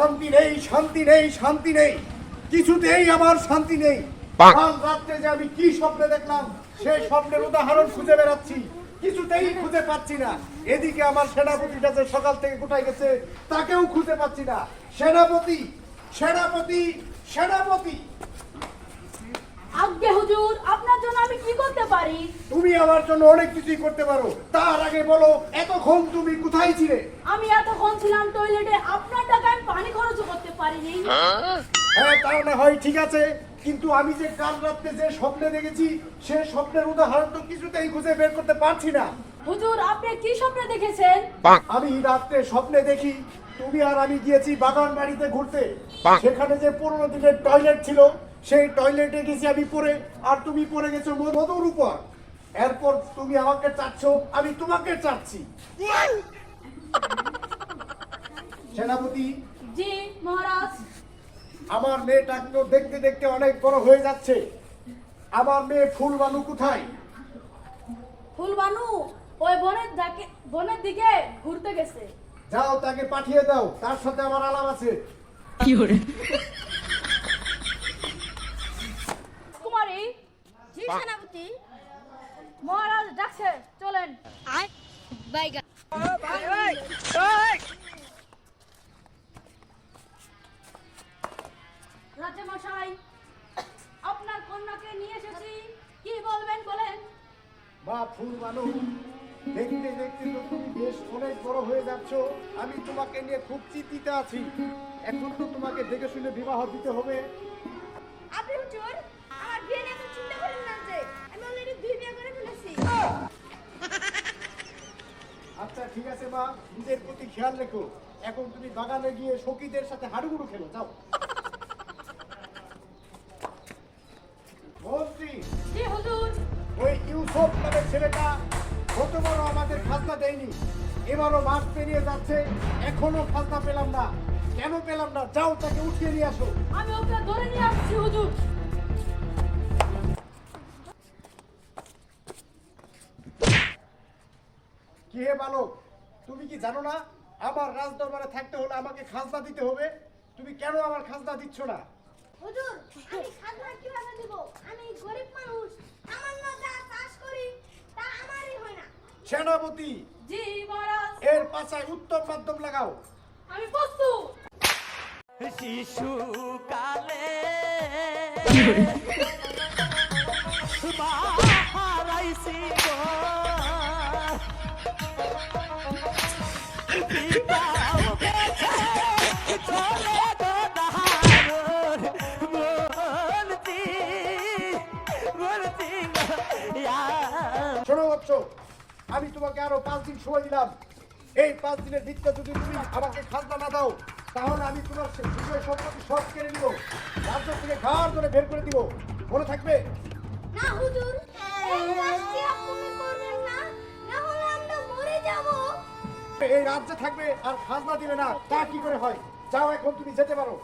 শান্তি নেই শান্তি নেই শান্তি নেই। কিছুতেই আমার শান্তি নেই। কাল রাত্রে যে আমি কি স্বপ্নে দেখলাম সেই স্বপ্নের উদাহরণ খুঁজে বেড়াচ্ছি। কিছুতেই খুঁজে পাচ্ছি না। এদিকে আমার সেনাপতিটা যে সকাল থেকে কোথায় গেছে তাকেও খুঁজে পাচ্ছি না। সেনাপতি সেনাপতি সেনাপতি। আজ্ঞে হুজুর আপনার জন্য আমি কি করতে পারি? তুমি আমার জন্য অনেক কিছুই করতে পারো। তার আগে বলো এতক্ষণ তুমি কোথায় ছিলে? আমি এতক্ষণ ছিলাম টয়লেটে আপনার টাকায় আমি পানি খরচ করতে পারিনি। হ্যাঁ তা না হয় ঠিক আছে। কিন্তু আমি যে কাল রাত্রে যে স্বপ্নে দেখেছি সে স্বপ্নের উদাহরণ তো কিছুতেই খুঁজে বের করতে পারছি না। হুজুর আপনি কি স্বপ্নে দেখেছেন? আমি রাত্রে স্বপ্নে দেখি তুমি আর আমি গিয়েছি বাগান বাড়িতে ঘুরতে সেখানে যে পুরোনো দিনের টয়লেট ছিল সেই টয়লেটে গেছি আমি পরে আর তুমি পরে গেছো মধুর উপর। এরপর তুমি আমাকে চাচ্ছ আমি তোমাকে চাচ্ছি। সেনাপতি জি মহারাজ। আমার মেয়েটা তো দেখতে দেখতে অনেক বড় হয়ে যাচ্ছে। আমার মেয়ে ফুলবানু কোথায়? ফুলবানু ওই বনের দিকে বনের দিকে ঘুরতে গেছে। যাও তাকে পাঠিয়ে দাও। তার সাথে আমার আলাপ আছে। কুমারী জি সেনাপতি ডাকছে চলেন। আয় বাইগা রাজা মশাই আপনার কন্যাকে নিয়ে এসেছি। কি বলবেন বলেন? বা ফুলবানু দেখতে দেখতে তো তুমি বেশ অনেক বড় হয়ে যাচ্ছ। আমি তোমাকে নিয়ে খুব চিন্তিত আছি। এখন তো তোমাকে দেখে শুনে বিবাহ দিতে হবে। আপনি হুজুর মা নিজের প্রতি খেয়াল রেখো। এখন তুমি বাগানে গিয়ে সখীদের সাথে হাডুগুডু খেলো যাও। মন্ত্রী জি হুজুর। ওই ইউসুফ নামের ছেলেটা আমাদের খাজনা দেয়নি। এবারও মাস পেরিয়ে যাচ্ছে এখনও খাজনা পেলাম না। কেন পেলাম না? যাও তাকে উঠিয়ে নিয়ে আসো। আমি ওকে ধরে নিয়ে আসছি হুজুর। কি হে বালক? তুমি কি জানো না? আমার রাজদরবারে থাকতে হলে আমাকে খাজনা দিতে হবে। তুমি কেন আমার খাজনা দিচ্ছ না? হুজুর আমি খাজনা কীভাবে দিব? আমি গরিব মানুষ। সামান্য যা চাষ করি তা আমারই হয় না। সেনাপতি জি মহারাজ। এর পাশায় উত্তম মাধ্যম লাগাও। আমি প্রস্তুত। হারাইছি গো। শোনো বচ্চ আমি তোমাকে আরও পাঁচ দিন সময় দিলাম। এই পাঁচ দিনের ভিত্তিতে যদি তুমি আমাকে খাজনা না দাও তাহলে আমি তোমার বিষয় সম্পত্তি সব কেড়ে নিব। রাজ্য থেকে ঘাড় ধরে বের করে দিব। মনে থাকবে? না হুজুর। এই রাজ্যে থাকবে আর খাজনা দিবে না। তা কি করে হয়? যাও এখন তুমি যেতে পারো।